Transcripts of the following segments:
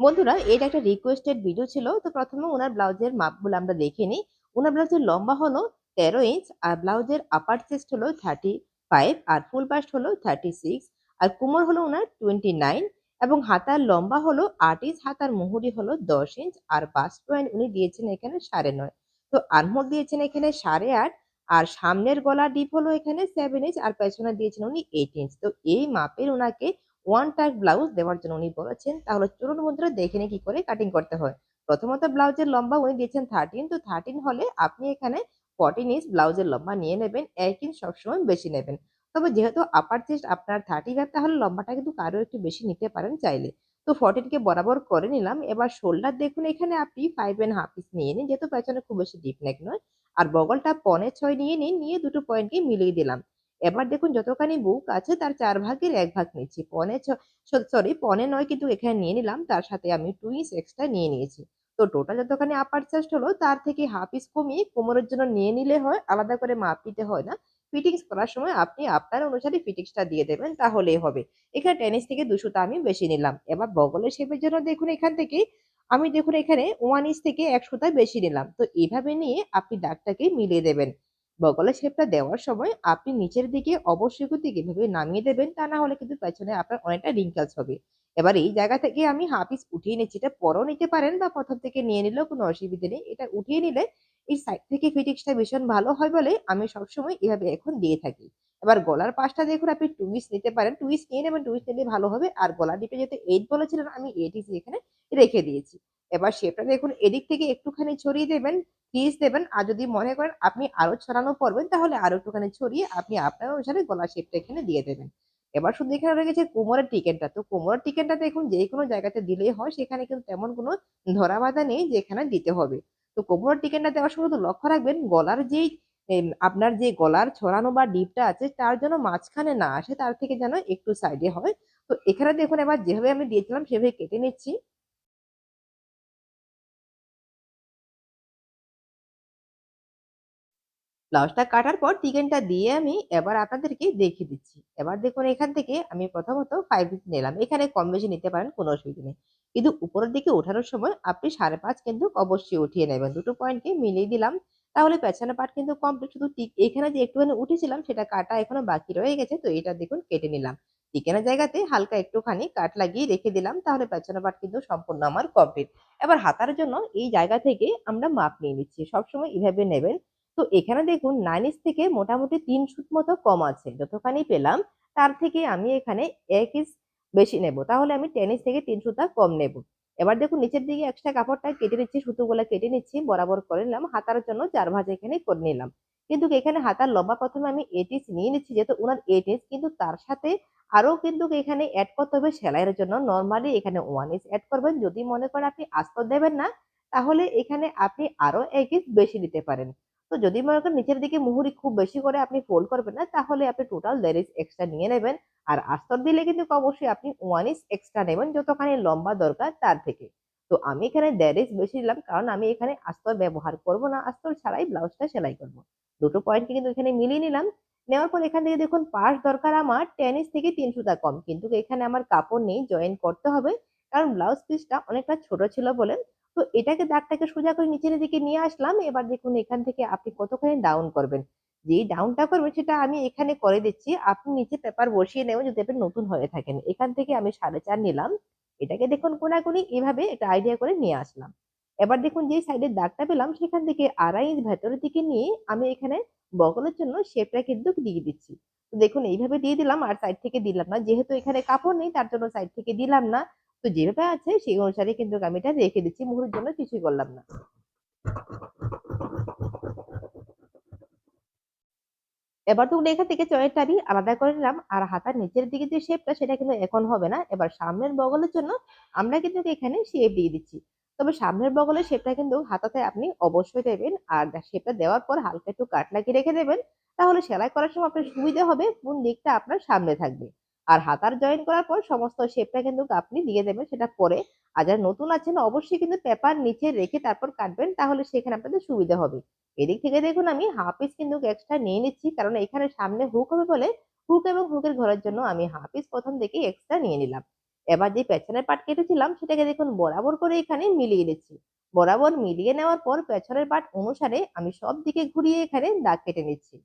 বন্ধুরা, এটা একটা রিকোয়েস্টেড ভিডিও ছিল। তো প্রথমে ওনার ব্লাউজের মাপগুলো আমরা দেখে নিই। ওনার ব্লাউজের লম্বা হলো তেরো ইঞ্চ আর ব্লাউজের আপার চেস্ট হলো থার্টি ফাইভ আর ফুল বাস্ট হলো থার্টি সিক্স আর কোমর হলো ওনার টোয়েন্টি নাইন এবং হাতার লম্বা হলো আট ইঞ্চ হাতার মুহুরি হলো দশ ইঞ্চ আর বাস্ট পয়েন্ট উনি দিয়েছেন এখানে সাড়ে নয়। তো আনমোড দিয়েছেন এখানে সাড়ে আট, আর সামনের গলা ডিপ হলো এখানে সেভেন ইঞ্চ আর পেছনে দিয়েছেন উনি এইট ইঞ্চ তো এই মাপের ওনাকে ওয়ান টাক ব্লাউজ দেওয়ার জন্য উনি বলেছেন, তাহলে চলুন বন্ধুরা দেখে নিই কি করে কাটিং করতে হয়। প্রথমত ব্লাউজের লম্বা উনি দিয়েছেন থার্টিন তো থার্টিন হলে আপনি এখানে ফর্টিন ইঞ্চ ব্লাউজের লম্বা নিয়ে নেবেন, এক ইঞ্চ সবসময় বেশি নেবেন। তবে যেহেতু আপার চেস্ট আপনার থার্টি ফাইভ তাহলে লম্বাটা কিন্তু আরও একটু বেশি নিতে পারেন চাইলে। তো ফর্টিনকে বরাবর করে নিলাম, এবার শোল্ডার দেখুন, এখানে আপনি ফাইভ অ্যান্ড হাফ পিস নিয়ে নিন, যেহেতু পেছনে খুব বেশি ডিপ নেক নয়। আর বগলটা পনে ছয় নিয়ে নিন, নিয়ে দুটো পয়েন্টকে মিলিয়ে দিলাম। এবার দেখুন যতখানি বুক আছে তার চার ভাগের এক ভাগ নিচ্ছি পনে সরি পনে নয় কিন্তু এখানে নিয়ে নিলাম, তার সাথে আমি টু ইঞ্চ এক্সট্রা নিয়ে নিয়েছি। তো টোটাল যতখানি আপার চেস্ট হলো তার থেকে হাফ ইঞ্চ কমিয়ে কোমরের জন্য নিয়ে নিলে হয়, আলাদা করে মাপ দিতে হয় না। ফিটিংস করার সময় আপনি আপনার অনুসারে ফিটিংসটা দিয়ে দেবেন, তাহলেই হবে। এখানে টেনিস থেকে দুশোটা আমি বেশি নিলাম। এবার বগলের শেপের জন্য দেখুন এখান থেকে আমি দেখুন এখানে ওয়ান ইঞ্চ থেকে একশোটা বেশি নিলাম। তো এইভাবে নিয়ে আপনি দাগটাকে মিলিয়ে দেবেন। বগলের শেপটা দেওয়ার সময় আপনি নিচের দিকে অবশ্যই দিকে এভাবে নামিয়ে দেবেন, তা না হলে কিন্তু পেছনে আপনার অনেকটা রিঙ্কেলস হবে। এবার এই জায়গা থেকে আমি হাফ পিস উঠিয়ে নিচ্ছি। এটা পরও নিতে পারেন বা প্রথম থেকে নিয়ে নিলেও কোনো অসুবিধা নেই। এটা উঠিয়ে নিলে এই সাইড থেকে ফিটিংসটা ভীষণ ভালো হয় বলে আমি সবসময় এভাবে এখন দিয়ে থাকি। এবার গলার পাশটা দেখুন, আপনি টুইস নিতে পারেন। টুইস নিয়ে নেবেন টুইস নিলে ভালো হবে। আর গলা ডিপে যেহেতু এইট বলেছিলেন, আমি এইট এখানে রেখে দিয়েছি। এবার শেপটা দেখুন, এদিক থেকে একটুখানি ছড়িয়ে দেবেন পিস দেবেন, আর যদি মনে করেন আপনি আরও ছড়ানো পড়বেন, তাহলে আরও একটুখানি ছড়িয়ে আপনি আপনার অনুসারে গলা শেপটা এখানে দিয়ে দেবেন। এবার শুধু এখানে রয়ে গেছে কোমরের টিকেনটা। তো কোমরের টিকেনটা দেখুন, যে কোনো জায়গাতে দিলেই হয়, সেখানে কিন্তু তেমন কোনো ধরা বাঁধা নেই যেখানে দিতে হবে। তো কোমরের টিকেনটা দেওয়ার সময় তো লক্ষ্য রাখবেন, গলার যেই আপনার যে গলার ছড়ানো বা ডিপটা আছে, তার জন্য মাঝখানে না আসে, তার থেকে যেন একটু সাইডে হয়। তো এখানে দেখুন, এবার যেভাবে আমি দিয়েছিলাম, সেভাবে কেটে নিচ্ছি। ব্লাউজটা কাটার পর চিকেনটা দিয়ে আমি এবার আপনাদেরকে দেখিয়ে দিচ্ছি। এবার দেখুন, এখান থেকে আমি প্রথমত ফাইভ পিস নিলাম। এখানে কম বেশি নিতে পারেন, কোনো অসুবিধা নেই। কিন্তু উপরের দিকে ওঠানোর সময় আপনি সাড়ে পাঁচ কিন্তু অবশ্যই উঠিয়ে নেবেন। দুটো পয়েন্টকে মিলিয়ে দিলাম। তাহলে পেছনে পাট কিন্তু কমপ্লিট শুধু এখানে যে একটুখানি উঠেছিলাম, সেটা কাটা এখনও বাকি রয়ে গেছে। তো এটা দেখুন, কেটে নিলাম। চিকেনের জায়গাতে হালকা একটুখানি কাট লাগিয়ে রেখে দিলাম। তাহলে পেছনে পাট কিন্তু সম্পূর্ণ আমার কমপ্লিট এবার হাতার জন্য এই জায়গা থেকে আমরা মাপ নিয়ে নিচ্ছি। সবসময় এভাবে নেবেন। তো এখানে দেখুন নাইন ইঞ্চ থেকে মোটামুটি তিন ফুট মতো কম আছে, যতখানি পেলাম তার থেকে আমি এখানে এক ইঞ্চ বেশি নেব। তাহলে আমি টেন ইঞ্চ থেকে তিন সুতা কম নেব। এবার দেখুন নিচের দিকে এক্সট্রা কাপড়টা কেটে নিচ্ছি, সুতোগুলো কেটে নিচ্ছি, বরাবর করে নিলাম, হাতার জন্য চার ভাজ এখানে করে নিলাম। কিন্তু এখানে হাতার লম্বা প্রথমে আমি এইট ইঞ্চ নিয়ে নিচ্ছি, যেহেতু ওনার এইট কিন্তু তার সাথে আরও কিন্তু এখানে অ্যাড করতে হবে সেলাইয়ের জন্য। নর্মালি এখানে ওয়ান ইঞ্চ অ্যাড করবেন, যদি মনে করেন আপনি আস্তর দেবেন না, তাহলে এখানে আপনি আরও এক ইঞ্চ বেশি দিতে পারেন। তো যদি মনে করেন নিচের দিকে মুহুরি খুব বেশি করে আপনি ফোল্ড করবেন না, তাহলে আপনি টোটাল ইঞ্চ এক্সট্রা নিয়ে নেবেন। আর আস্তর দিলে কিন্তু অবশ্যই আপনি ওয়ান ইঞ্চ এক্সট্রা নেবেন যতখানি লম্বা দরকার তার থেকে। তো আমি এখানে দেড় ইঞ্চ বেশি দিলাম কারণ আমি এখানে আস্তর ব্যবহার করব না, আস্তর ছাড়াই ব্লাউজটা সেলাই করব। দুটো পয়েন্টকে কিন্তু এখানে মিলিয়ে নিলাম। নেওয়ার পর এখান থেকে দেখুন পাশ দরকার আমার টেন ইঞ্চ থেকে তিন সুতা কম, কিন্তু এখানে আমার কাপড় নেই জয়েন করতে হবে। কারণ ব্লাউজ পিসটা অনেকটা ছোট ছিল বলে তো এটাকে দাগটাকে সোজা করে নিচের দিকে নিয়ে আসলাম। এবার দেখুন এখান থেকে আপনি কতখানি ডাউন করবেন। যেই ডাউনটা করবেন সেটা আমি এখানে করে দিচ্ছি। আপনি নিচে পেপার বসিয়ে নেবেন যদি আপনি নতুন হয়ে থাকেন। এখান থেকে আমি সাড়ে চার নিলাম। এটাকে দেখুন কোনাকুনি এভাবে একটা আইডিয়া করে নিয়ে আসলাম। এবার দেখুন যে সাইডের দাগটা পেলাম সেখান থেকে আড়াই ইঞ্চ ভেতরের দিকে নিয়ে আমি এখানে বগলের জন্য শেপটা কিন্তু দিয়ে দিচ্ছি। তো দেখুন এইভাবে দিয়ে দিলাম। আর সাইড থেকে দিলাম না। যেহেতু এখানে কাপড় নেই, তার জন্য সাইড থেকে দিলাম না। তো যেভাবে আছে, সেই অনুসারে কিন্তু আমি এটা রেখে দিচ্ছি মুহুরের জন্য কিছুই করলাম না। এবার তো এখান থেকে চয়ের টাবি আলাদা করে নিলাম, আর হাতার নিচের দিকে যে শেপটা সেটা কিন্তু এখন হবে না। এবার সামনের বগলের জন্য আমরা কিন্তু এখানে শেপ দিয়ে দিচ্ছি। তবে সামনের বগলের শেপটা কিন্তু হাতাতে আপনি অবশ্যই দেবেন, আর শেপটা দেওয়ার পর হালকা একটু কাট লাগিয়ে রেখে দেবেন। তাহলে সেলাই করার সময় আপনার সুবিধা হবে, কোন দিকটা আপনার সামনে থাকবে। আর হাতার জয়েন করার পর সমস্ত শেপটা কিন্তু আপনি দিয়ে দেবেন, সেটা পরে। আর যারা নতুন আছেন, অবশ্যই কিন্তু পেপার নিচে রেখে তারপর কাটবেন, তাহলে সেখানে আপনাদের সুবিধা হবে। এদিক থেকে দেখুন, আমি হাফ পিস কিন্তু এক্সট্রা নিয়ে নিচ্ছি, কারণ এখানে সামনে হুক হবে বলে হুক এবং হুকের ঘরের জন্য আমি হাফ পিস প্রথম থেকে এক্সট্রা নিয়ে নিলাম। এবার যে পেছনের পার্ট কেটেছিলাম, সেটাকে দেখুন বরাবর করে এখানে মিলিয়ে নিচ্ছি। বরাবর মিলিয়ে নেওয়ার পর পেছনের পার্ট অনুসারে আমি সব দিকে ঘুরিয়ে এখানে দাগ কেটে নিচ্ছি।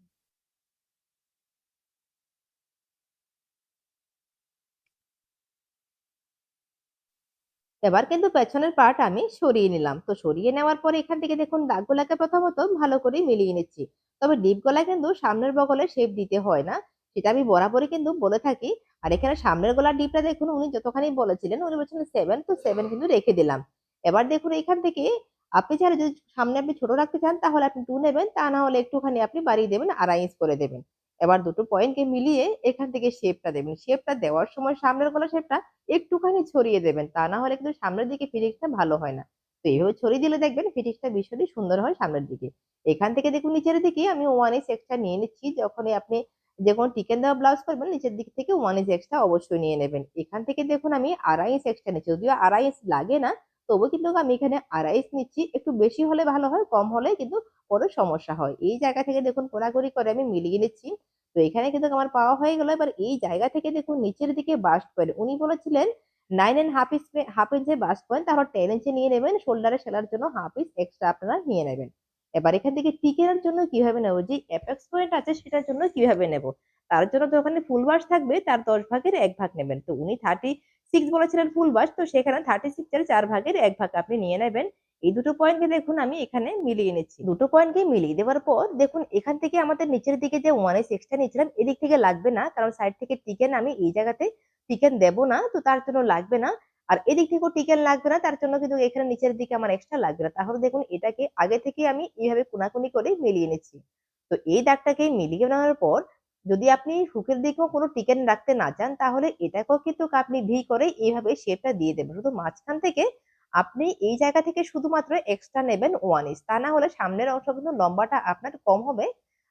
এবার কিন্তু পেছনের পার্ট আমি সরিয়ে নিলাম। তো সরিয়ে নেওয়ার পরে এখান থেকে দেখুন দাগগুলাকে প্রথমত ভালো করে মিলিয়ে নিচ্ছি। তবে ডিপ গলায় কিন্তু সামনের বগলে শেপ দিতে হয় না, সেটা আমি বরাবরই কিন্তু বলে থাকি। আর এখানে সামনের গলার ডিপটা দেখুন, উনি যতখানি বলেছিলেন, উনি বলছিলেন সেভেন তো সেভেন কিন্তু রেখে দিলাম। এবার দেখুন এখান থেকে আপনি চাইলে যদি সামনে আপনি ছোট রাখতে চান, তাহলে আপনি টু নেবেন, তা না হলে একটুখানি আপনি বাড়িয়ে দেবেন, আড়াই ইঞ্চ করে দেবেন। এবার দুটো পয়েন্টকে মিলিয়ে এখান থেকে শেপটা দেবেন। শেপটা দেওয়ার সময় সামনের গলা শেপটা একটুখানি ছড়িয়ে দেবেন। তা না হলে কিন্তু সামনের দিকে ফিটিংসটা ভালো হয় না। তো এইভাবে ছড়িয়ে দিলে দেখবেন ফিটিংসটা ভীষণই সুন্দর হয় সামনের দিকে। এখান থেকে দেখুন নিচের দিকে আমি ওয়ান ইঞ্চ এক্সট্রা নিয়ে নিচ্ছি। যখনই আপনি যে কোনো টিকেন দেওয়া ব্লাউজ করবেন, নিচের দিক থেকে ওয়ান ইঞ্চ এক্সট্রা অবশ্যই নিয়ে নেবেন। এখান থেকে দেখুন আমি আড়াই ইঞ্চ এক্সট্রা নিচ্ছি। যদিও আড়াই ইঞ্চ লাগে না তবু কিন্তু আমি এখানে আড়াই ইঞ্চ নিচ্ছি। একটু বেশি হলে ভালো হয়, কম হলে কিন্তু পরে সমস্যা হয়। এই জায়গা থেকে দেখুন কোড়াগুড়ি করে আমি মিলিয়ে নিচ্ছি। তো এখানে কিন্তু আমার পাওয়া হয়ে গেল। এবার এই জায়গা থেকে দেখুন নিচের দিকে বাস্ট পয়েন্ট। উনি বলেছিলেন nine and half inch half ইঞ্চে bust point তাহলে টেন ইঞ্চে নিয়ে নেবেন। শোল্ডারে সেলার জন্য হাফ ইঞ্চ এক্সট্রা আপনারা নিয়ে নেবেন। এবার এখান থেকে টিকের জন্য কীভাবে নেব? যে এপেক্স পয়েন্ট আছে সেটার জন্য কীভাবে নেব? তার জন্য তো ওখানে ফুল বাস থাকবে, তার দশ ভাগের এক ভাগ নেবেন। তো উনি থার্টি সিক্স বলেছিলেন ফুল বাস, তো সেখানে থার্টি সিক্স এর চার ভাগের এক ভাগ আপনি নিয়ে নেবেন। এই দুটো পয়েন্টকে দেখুন, আমি এখানে মিলিয়ে নিচ্ছি। দুটো পয়েন্টকে মিলিয়ে দেওয়ার পর, দেখুন, এখান থেকে আমাদের নিচের দিকে যে ওয়ান এস এক্সট্রা নিয়েছিলাম, এদিক থেকে লাগবে না, কারণ সাইড থেকে টিকেন আমি এই জায়গাতে টিকেন দেব না, তো তার জন্য লাগবে না। আর এদিক থেকেও টিকেন লাগবে না, তার জন্য কিন্তু এখানে নিচের দিকে আমার এক্সট্রা লাগবে না। তাহলে দেখুন, এটাকে আগে থেকে আমি এইভাবে কোনাকুনি করে মিলিয়ে নিচ্ছি। তো এই দাগটাকে মিলিয়ে নেওয়ার পর যদি আপনি হুকের দিকেও কোনো টিকেন রাখতে না চান, তাহলে এটাকেও কিন্তু আপনি ভি করে এইভাবে শেপটা দিয়ে দেবেন। শুধু মাঝখান থেকে আপনি এই জায়গা থেকে শুধুমাত্র এক্সট্রা নেবেন ওয়ান ইঞ্চ তা না হলে সামনের অংশ কিন্তু লম্বাটা আপনার কম হবে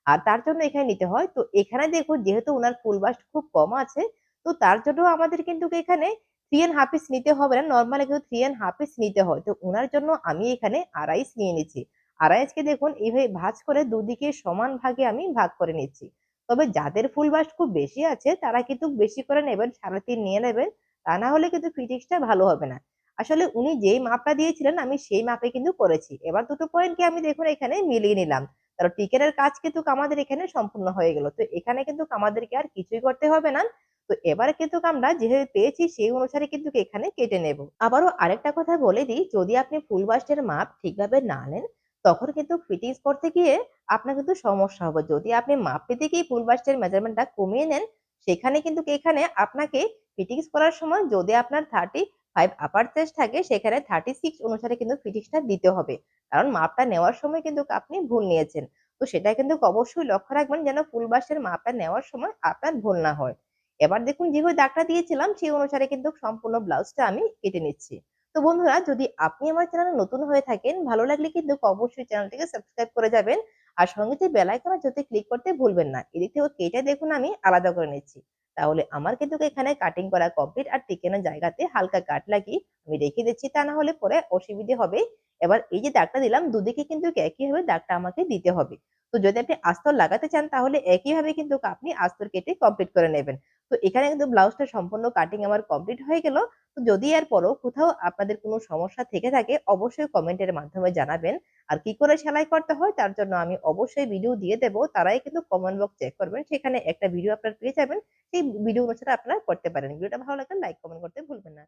আর তার জন্য এখানে নিতে হয়। তো এখানে দেখুন, যেহেতু ওনার ফুল বাস্ট খুব কম আছে, তো তার জন্য আমাদের কিন্তু এখানে থ্রি এন্ড হাফ পিস নিতে হবে না। নর্মালি কিন্তু থ্রি এন্ড হাফ পিস নিতে হয়। তো ওনার জন্য আমি এখানে আড়াইশ নিয়ে নিচ্ছি। আড়াইশকে দেখুন, এইভাবে ভাজ করে দুদিকে সমান ভাগে আমি ভাগ করে নিচ্ছি। তবে যাদের ফুল বাস্ট খুব বেশি আছে, তারা কিন্তু বেশি করে নেবেন, সাড়ে তিন নিয়ে নেবেন, তা না হলে কিন্তু ফিটিংসটা ভালো হবে না। আসলে উনি যেই মাপটা দিয়েছিলেন, আমি সেই মাপে কিন্তু করেছি। এবার দুটো পয়েন্টকে আমি দেখুন এখানে মিলিয়ে নিলাম। তাহলে টিকেনের কাজ কিন্তু আমাদের এখানে সম্পূর্ণ হয়ে গেল। তো এখানে কিন্তু আমাদেরকে আর কিছুই করতে হবে না। তো এবারে কিন্তু আমরা যেভাবে পেয়েছি, সেই অনুসারে কিন্তু এখানে কেটে নেব। আবারও আরেকটা কথা বলে দিই, যদি আপনি ফুল বাস্টের মাপ ঠিকভাবে না নেন তখন কিন্তু ফিটিংস করতে গিয়ে আপনার কিন্তু সমস্যা হবে। যদি আপনি মাপ গিয়ে ফুল বাস্টের মেজারমেন্টটা কমিয়ে নেন, সেখানে কিন্তু এখানে আপনাকে ফিটিংস করার সময় যদি আপনার থার্টি ফাইভ আপার চেস্ট থাকে, সেখানে থার্টি সিক্স অনুসারে কিন্তু ফিটিংসটা দিতে হবে। কারণ মাপটা নেওয়ার সময় কিন্তু আপনি ভুল নিয়েছেন। তো সেটা কিন্তু অবশ্যই লক্ষ্য রাখবেন যেন ফুল বাসের মাপটা নেওয়ার সময় আপনার ভুল না হয়। এবার দেখুন যেভাবে দাগটা দিয়েছিলাম, সেই অনুসারে কিন্তু সম্পূর্ণ ব্লাউজটা আমি কেটে নিচ্ছি। তো বন্ধুরা, যদি আপনি আমার চ্যানেলে নতুন হয়ে থাকেন, ভালো লাগলে কিন্তু অবশ্যই চ্যানেলটিকে সাবস্ক্রাইব করে যাবেন। আর সঙ্গে যে বেল আইকনে যদি ক্লিক করতে ভুলবেন না। এদিক থেকে কেটে দেখুন, আমি আলাদা করে নিচ্ছি। তাহলে আমার কিন্তু এখানে কাটিং করা কমপ্লিট আর টিকেনের জায়গাতে হালকা কাট লাগিয়ে আমি রেখে দিচ্ছি, তা না হলে পরে অসুবিধে হবে। এবার এই যে দাগটা দিলাম, দুদিকে কিন্তু একইভাবে দাগটা আমাকে দিতে হবে। তো যদি আপনি আস্তর লাগাতে চান, তাহলে একইভাবে কিন্তু আপনি আস্তর কেটে কমপ্লিট করে নেবেন। তো এখানে কিন্তু ব্লাউজটা সম্পূর্ণ কাটিং আমার কমপ্লিট হয়ে গেল। যদি এর পরও কোথাও আপনাদের কোনো সমস্যা থেকে থাকে, অবশ্যই কমেন্টের মাধ্যমে জানাবেন। আর কি করে সেলাই করতে হয় তার জন্য আমি অবশ্যই ভিডিও দিয়ে দেব, তারাই কিন্তু কমেন্ট বক্স চেক করবেন। সেখানে একটা ভিডিও আপনার পেয়ে যাবেন, সেই ভিডিও অনুসারে আপনারা করতে পারেন। ভিডিওটা ভালো লাগলে লাইক কমেন্ট করতে ভুলবেন না।